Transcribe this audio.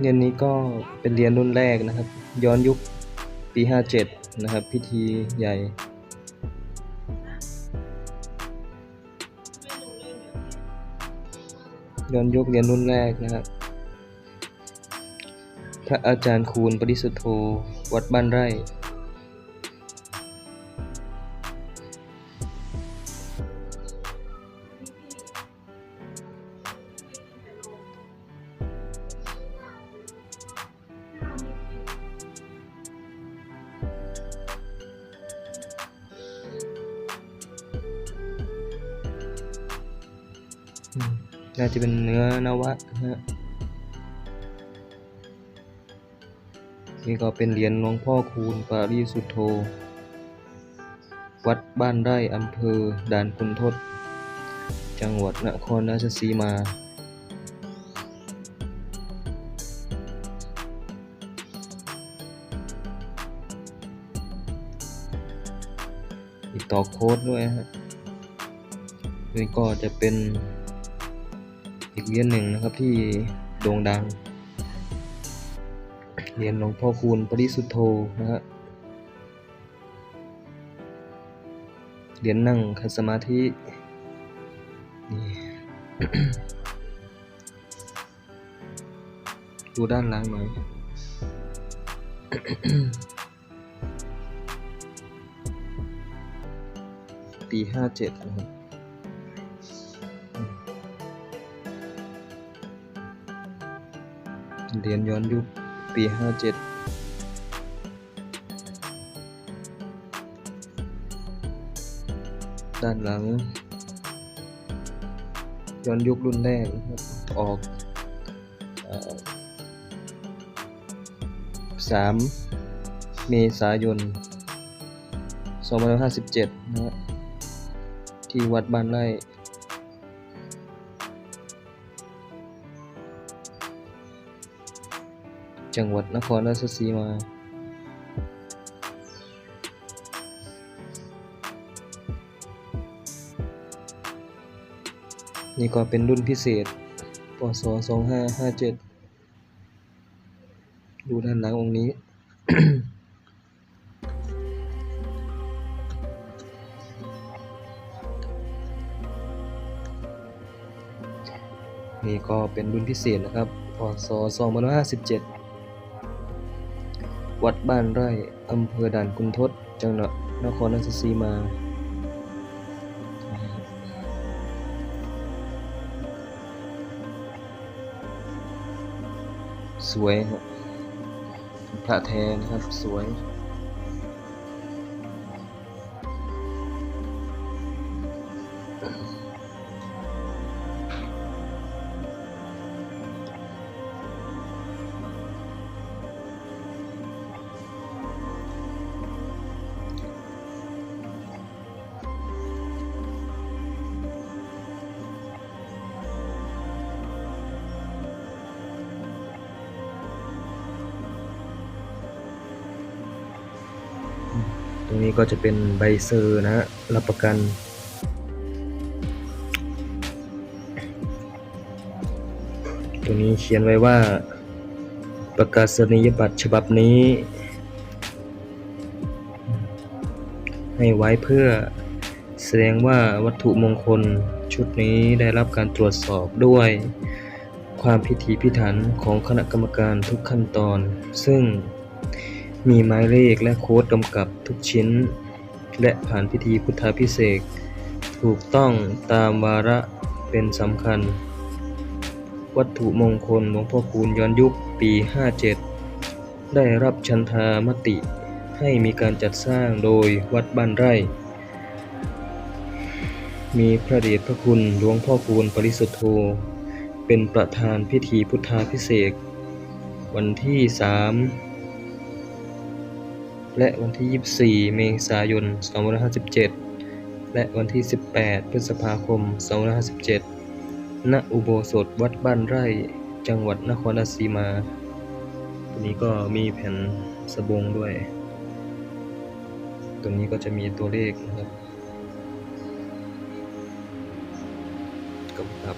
เรียนนี้ก็เป็นเรียนรุ่นแรกนะครับ ย้อนยุคปี 57 นะครับ พิธีใหญ่ย้อนยุคเรียนรุ่นแรกนะครับ พระอาจารย์คูณปริสุทธโธวัดบ้านไร่ น่าจะเป็นเนื้อนวะนะฮะนี่ก็เป็นเหรียญหลวงพ่อคูณปาริสุธโธ วัดบ้านไร่อำเภอด่านคุณทศ จังหวัดนครราชสีมา อีกต่อโค้ดด้วยฮะนี่ก็จะเป็น อีกเหรียญหนึ่งนะครับที่โด่งดังเหรียญหลวงพ่อคูณปริสุทธโธนะฮะเหรียญนั่งคัดสมาธินี่ดูด้านล่างหน่อยปีห้าเจ็ดนะครับ เหรียญย้อนยุคปีห้าเจ็ดด้านหลัง ย้อนยุครุ่นแรกออกสามเมษายน2557 นะฮะที่วัดบ้านไร่ จังหวัดนครราชสีมา นี่ก็เป็นรุ่นพิเศษปศ2557 ดูด้านหลังองค์นี้ นี่ก็เป็นรุ่นพิเศษนะครับพศ2557 วัดบ้านไร่ อำเภอด่านคุณทศ จังหวัดนครราชสีมา สวยครับพระแท้นะครับ สวย รงนี้ก็จะเป็นใบเซอร์นะฮะรับประกัน ตัวนี้เขียนไว้ว่าประกาศนียบัตรฉบับนี้ ให้ไว้เพื่อแสดงว่าวัตถุมงคลชุดนี้ได้รับการตรวจสอบด้วยความพิถีพิถันของคณะกรรมการทุกขั้นตอน ซึ่ง มีหมายเลขและโค้ดกำกับทุกชิ้น และผ่านพิธีพุทธาพิเศษถูกต้องตามวาระเป็นสำคัญ วัตถุมงคลหลวงพ่อคูณย้อนยุคปี 57 ได้รับชันธามติให้มีการจัดสร้างโดยวัดบ้านไร่ มีพระเดชพระคุณหลวงพ่อคูณปริสุทธโธ เป็นประธานพิธีพุทธาพิเศษ วันที่ 3 และวันที่ 24 เมษายน 2557 และวันที่ 18 พฤษภาคม 2557 ณ อุโบสถวัดบ้านไร่ จังหวัดนครราชสีมา ตัวนี้ก็มีแผ่นสบงด้วยตรงนี้ก็จะมีตัวเลขนะครับกำกับ